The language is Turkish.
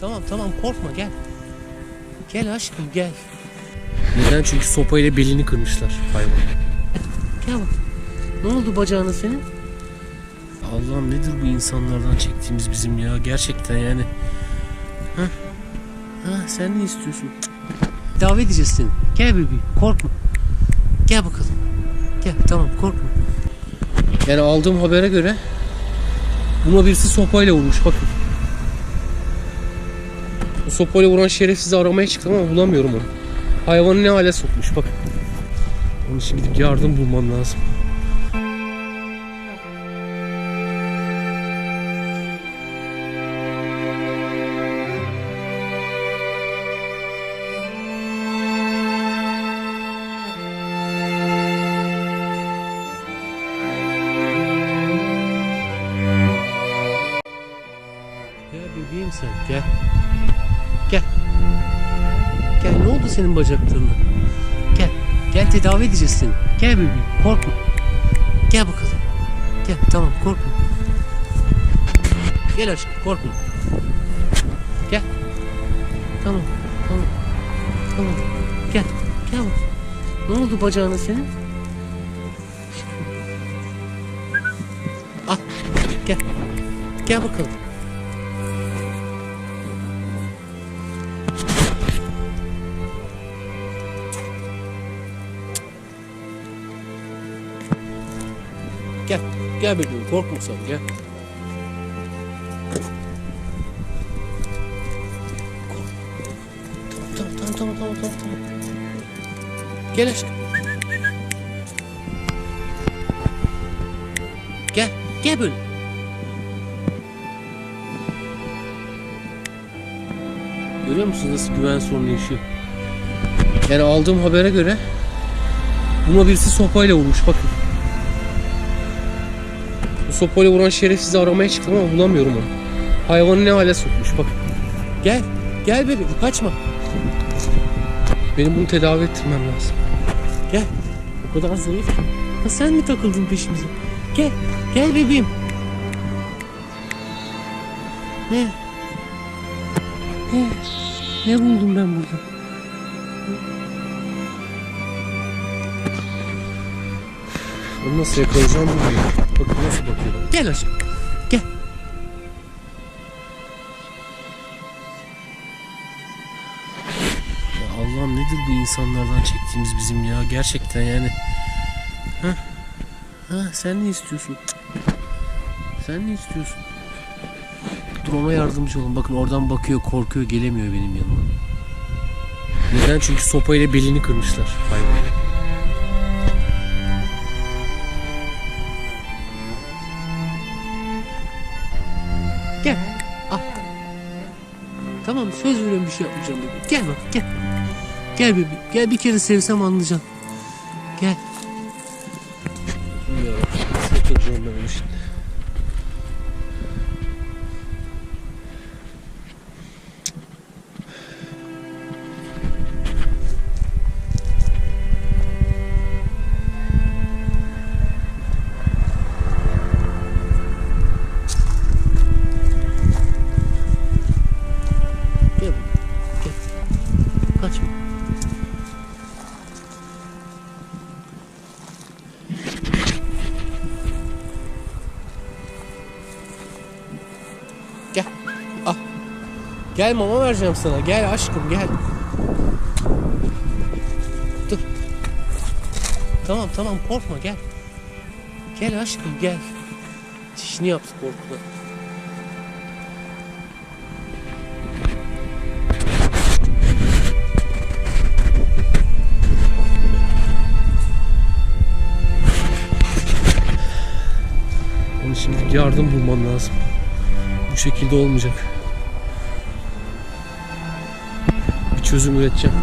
Tamam tamam korkma gel. Gel aşkım gel. Neden? Çünkü sopayla belini kırmışlar hayvan. Gel bak. Ne oldu bacağına senin? Allah'ım nedir bu insanlardan çektiğimiz bizim ya gerçekten yani. Ha? Ha sen ne istiyorsun? Davet edeceğiz seni. Gel bebeğim korkma. Gel bakalım. Gel tamam korkma. Yani aldığım habere göre buna birisi sopayla vurmuş bakın. Bu sopayla vuran şerefsizi aramaya çıktım ama bulamıyorum onu. Hayvanı ne hale sokmuş bakın. Onun için gidip yardım bulmam lazım. Gel bebeğim sen. Gel. Oldu senin bacaklarına? Gel. Gel tedavi edeceğiz seni. Gel bebeğim korkma. Gel bakalım. Gel tamam korkma. Gel aşkım korkma. Gel. Tamam tamam. Tamam. Gel. Gel bak. Ne oldu bacağına senin? Al. Gel. Gel bakalım. Gel. Gel bebeğim korkma sen gel. Tamam tamam tamam tamam tamam. Gel aşkım. Gel. Gel böyle. Görüyor musunuz nasıl güven sorunu yaşıyor? Yani aldığım habere göre buna birisi sopayla vurmuş bakın. Bu sopayla vuran şerefsizi aramaya çıktım ama bulamıyorum onu. Hayvanı ne hale sokmuş bak. Gel. Gel bebeğim kaçma. Benim bunu tedavi ettirmem lazım. Gel. O kadar zayıf ki. Sen mi takıldın peşimize? Gel. Gel bebeğim. Ne? Ne? Ne buldum ben burada? Onu nasıl yakalayacağım bilmiyorum. Bakın nasıl bakıyor. Gel aşkım. Gel. Ya Allah'ım nedir bu insanlardan çektiğimiz bizim ya gerçekten yani. Ha? Ha sen ne istiyorsun? Sen ne istiyorsun? Dur ona yardımcı olun. Bakın oradan bakıyor, korkuyor, gelemiyor benim yanıma. Neden? Çünkü sopayla belini kırmışlar hayvan. Gel. Al. Tamam söz veriyorum bir şey yapmayacağım bebeğim. Gel bak gel. Gel bebeğim. Gel bir kere sevsem anlayacaksın. Gel. Ya, nasıl yakalayacağım Kaçma. Gel. Al. Gel mama vereceğim sana. Gel aşkım gel. Dur. Tamam tamam korkma gel. Gel aşkım gel. Dişini yaptı korkma. Onun için yardım bulmam lazım. Bu şekilde olmayacak. Bir çözüm üreteceğim.